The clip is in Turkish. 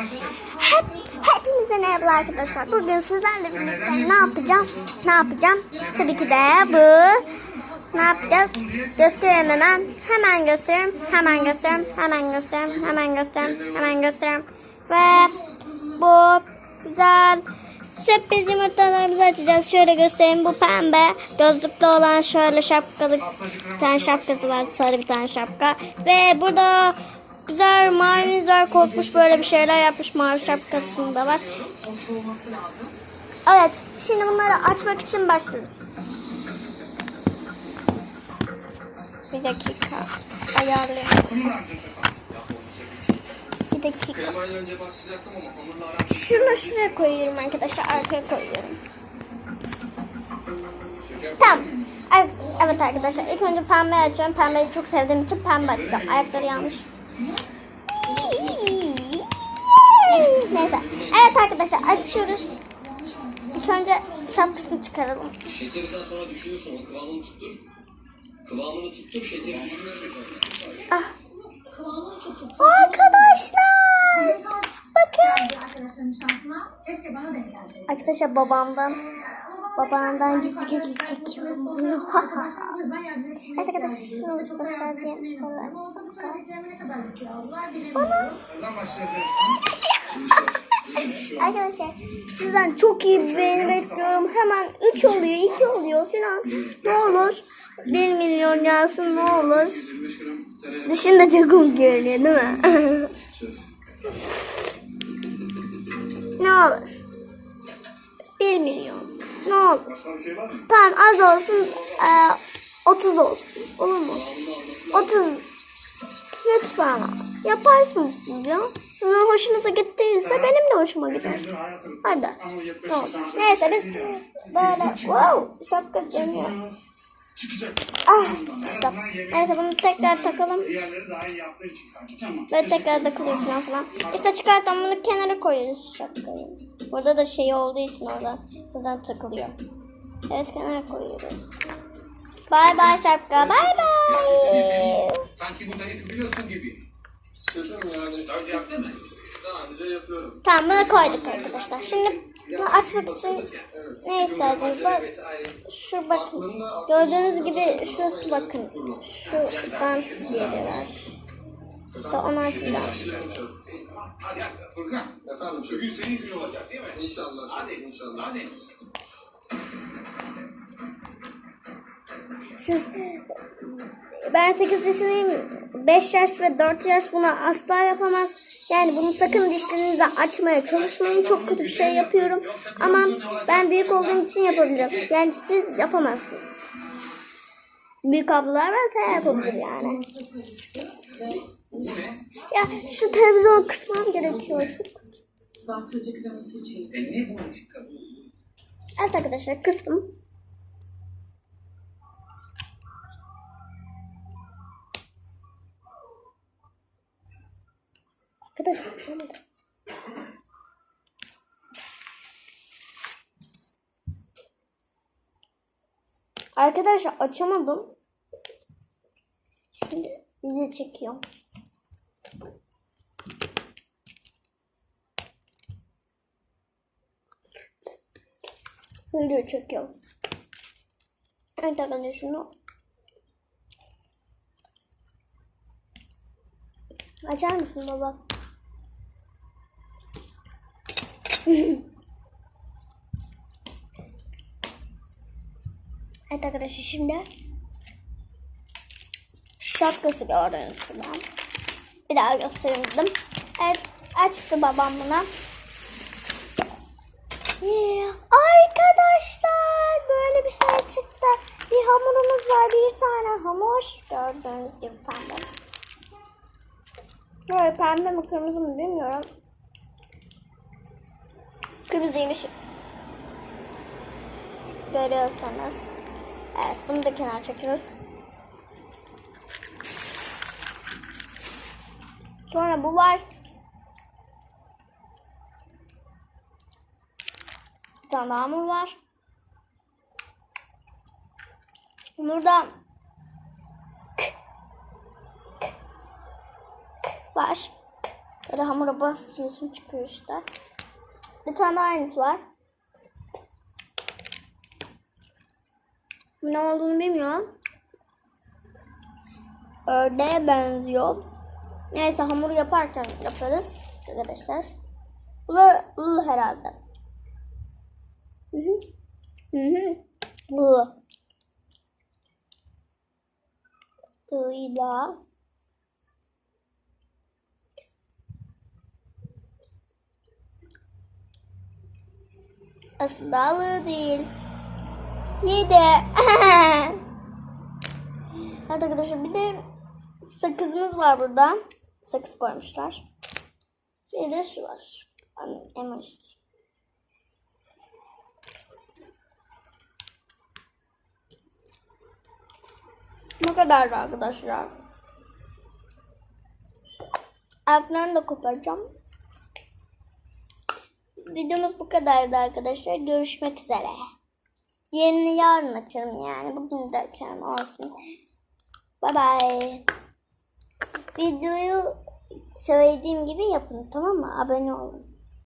Hep, hepinize merhaba arkadaşlar. Bugün sizlerle birlikte ne yapacağım? Ne yapacağım? Tabii ki de bu. Ne yapacağız? Göstereyim hemen. Hemen göstereyim. Hemen göstereyim. Hemen göstereyim. Hemen göstereyim. Hemen göstereyim. Ve bu güzel sürpriz yumurtalarımızı açacağız. Şöyle göstereyim. Bu pembe gözlüklü olan şöyle şapkalı bir tane şapkası var. Sarı bir tane şapka. Ve burada güzel mavimiz var. Korkmuş böyle bir şeyler yapmış. Mavi şapkasında var. Evet. Şimdi bunları açmak için başlıyoruz. Bir dakika. Ayarlayayım. Bir dakika. Şunu şuraya koyuyorum arkadaşlar. Arkaya koyuyorum. Tamam. Evet, arkadaşlar. İlk önce pembe açıyorum. Pembeyi çok sevdiğim için pembe açacağım. Ayakları yanmış. Neyse. Evet arkadaşlar açıyoruz. İlk önce şapkasını çıkaralım. Şekeri sen sonra düşünürsün. O kıvamını tuttur. Kıvamını tuttur. Şekeri düşünürsün sonra. Ah. Arkadaşlar. Bakın. Arkadaşlar babamdan babamdan gizli gizli çekiyorum bunu. Evet arkadaşlar şunu da aldılar bilemiyorum. Arkadaşlar sizden çok iyi bir beğeni bekliyorum. Hemen 3 oluyor, 2 oluyor falan. Ne olur 1 milyon gelsin ne olur. 25 gram tereyağı. Dışında çok komik görünüyor değil mi? Ne olur. 1 milyon. Ne şey mı? Tamam az olsun. eee, 30 olsun. Olur mu? Kıvamını alması 30. Lütfen. Yaparsınız siz ya. Sizin hoşunuza gittiyse benim de hoşuma gider. Hadi. Olur. Neyse biz böyle wow şapka dönüyor. Ah stop. Neyse bunu tekrar takalım. Diğerleri daha iyi yaptığı için kanka. Tamam. Ve tekrar takılıyor falan falan. İşte çıkartan bunu kenara koyuyoruz şapkayı. Burada da şey olduğu için orada buradan takılıyor. Evet kenara koyuyoruz. Bay bay şapka. Bay bay. Sanki burada biliyorsun gibi. Şefim yani. Daha önce yaptın mı? Daha önce yapıyorum. Tamam bunu koyduk arkadaşlar. Şimdi bunu açmak için ne ihtiyacımız var? Şu bakın. Gördüğünüz gibi şurası bakın. Şu bant yeri var. İşte onu açacağım. Hadi Furkan. Efendim Bugün şefim. senin gün olacak değil mi? İnşallah Hadi. inşallah. Hadi. Siz ben 8 yaşındayım. 5 yaş ve 4 yaş bunu asla yapamaz. Yani bunu sakın dişlerinizi açmaya çalışmayın. Çok kötü bir şey yapıyorum. Ama ben büyük olduğum için yapabilirim. Yani siz yapamazsınız. Büyük ablalar varsa yapabilir yani. Ya şu televizyon kısmam gerekiyor. Çok kreması için. E? Evet arkadaşlar kıstım. Arkadaşlar açamadım. Arkadaşlar açamadım. Şimdi video çekiyorum. Video çekiyorum. Evet arkadaşlar şunu Açar mısın baba? Evet arkadaşlar şimdi şapkası gördüğünüz gibi. Bir daha göstereyim dedim. Evet açtı babam bunu. Yeah. Arkadaşlar böyle bir şey çıktı. Bir hamurumuz var. Bir tane hamur. Gördüğünüz gibi pembe. Böyle pembe mi kırmızı mı bilmiyorum. Kırmızıymış. Görüyorsanız. Evet bunu da kenara çekiyoruz. Sonra bu var. Bir tane daha mı var? Burada var. Böyle hamura bastırıyorsun çıkıyor işte. Bir tane aynısı var. Ne olduğunu bilmiyorum. Ördeğe benziyor. Neyse hamur yaparken yaparız arkadaşlar. Bu da bu herhalde. Hı hı. Hı hı. Bu. Buyla. Aslı değil. Neydi? evet arkadaşlar bir de sakızımız var burada. Sakız koymuşlar. Bir de şu var. Emoji. Bu kadardı arkadaşlar. Ayaklarını da koparacağım. Videomuz bu kadardı arkadaşlar. Görüşmek üzere. Yerini yarın açarım yani. Bugün de açarım olsun. Bye bye. Videoyu söylediğim gibi yapın tamam mı? Abone olun.